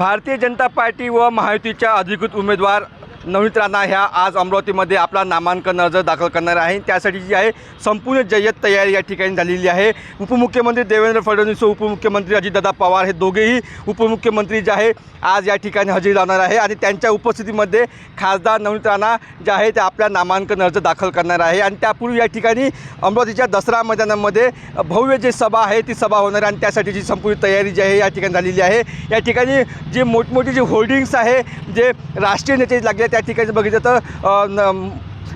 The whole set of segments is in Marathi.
भारतीय जनता पार्टी व महायुतीच्या अधिकृत उमेदवार नवनीत राणा ह्या आज अमरावतीमध्ये आपला नामांकन अर्ज दाखल करणार आहे. त्यासाठी जी आहे संपूर्ण जय्यत तयारी या ठिकाणी झालेली आहे. उपमुख्यमंत्री देवेंद्र फडणवीस व उपमुख्यमंत्री अजितदादा पवार हे दोघेही उपमुख्यमंत्री जे आहे आज या ठिकाणी हजेरी लावणार आहे. आणि त्यांच्या उपस्थितीमध्ये खासदार नवनीत राणा जे आहे ते आपल्या नामांकन अर्ज दाखल करणार आहे. आणि त्यापूर्वी या ठिकाणी अमरावतीच्या दसरा मैदानामध्ये भव्य जी सभा आहे ती सभा होणार आहे. आणि त्यासाठीची संपूर्ण तयारी जी आहे या ठिकाणी झालेली आहे. या ठिकाणी जे मोठमोठी जी होर्डिंग्स आहे जे राष्ट्रीय नेते लागले त्या ठिकाणी बघितलं तर न-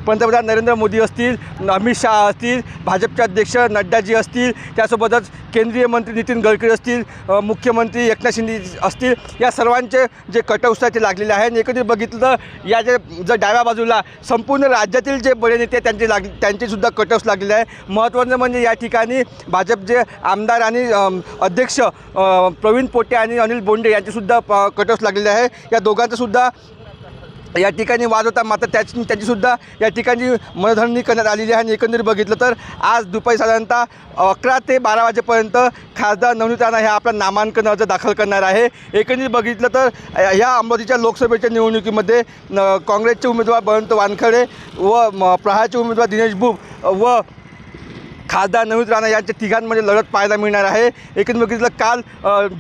पंतप्रधान नरेंद्र मोदी असतील अमित शहा असतील भाजपचे अध्यक्ष नड्डाजी असतील त्यासोबतच केंद्रीय मंत्री नितीन गडकरी असतील मुख्यमंत्री एकनाथ शिंदे असतील या सर्वांचे जे कटआउट्स आहेत ते लागलेले आहे आणि एकत्रित बघितलं तर या जे जर डाव्या बाजूला संपूर्ण राज्यातील जे बडे नेते त्यांचे लाग त्यांचेसुद्धा कटआउट्स लागलेले आहे महत्त्वाचं म्हणजे या ठिकाणी भाजपचे आमदार आणि अध्यक्ष प्रवीण पोटे आणि अनिल बोंडे यांचेसुद्धा कटआउट्स लागलेले आहे. या दोघांचंसुद्धा या ठिकाणी वाद होता मात्र त्याची त्याचीसुद्धा या ठिकाणी मनधरणी करण्यात आलेली आहे आणि एकंदरीत बघितलं तर आज दुपारी साधारणतः अकरा ते बारा वाजेपर्यंत खासदार नवनीत राणा ह्या आपला नामांकन अर्ज दाखल करणार आहे. एकंदरीत बघितलं तर ह्या अमरावतीच्या लोकसभेच्या निवडणुकीमध्ये न- काँग्रेसचे उमेदवार बळवंत वानखडे व प्रहारचे उमेदवार दिनेश बुब व खासदार नवीन राणा यांच्या तिघांमध्ये लढत पाहायला मिळणार आहे. एकंदरीत काल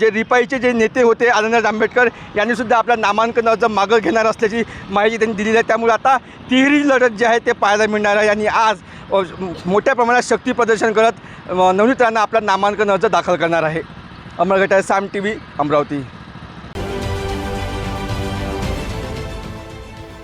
जे रिपाईचे जे नेते होते आनंदराज आंबेडकर यांनीसुद्धा आपला नामांकन अर्ज मागं घेणार असल्याची माहिती त्यांनी दिलेली आहे. त्यामुळे आता तिहेरी लढत जे आहे ते पाहायला मिळणार आहे. आणि आज मोठ्या प्रमाणात शक्ती प्रदर्शन करत नवनीत राणा आपला नामांकन अर्ज दाखल करणार आहे. अमरगटा साम टी व्ही अमरावती.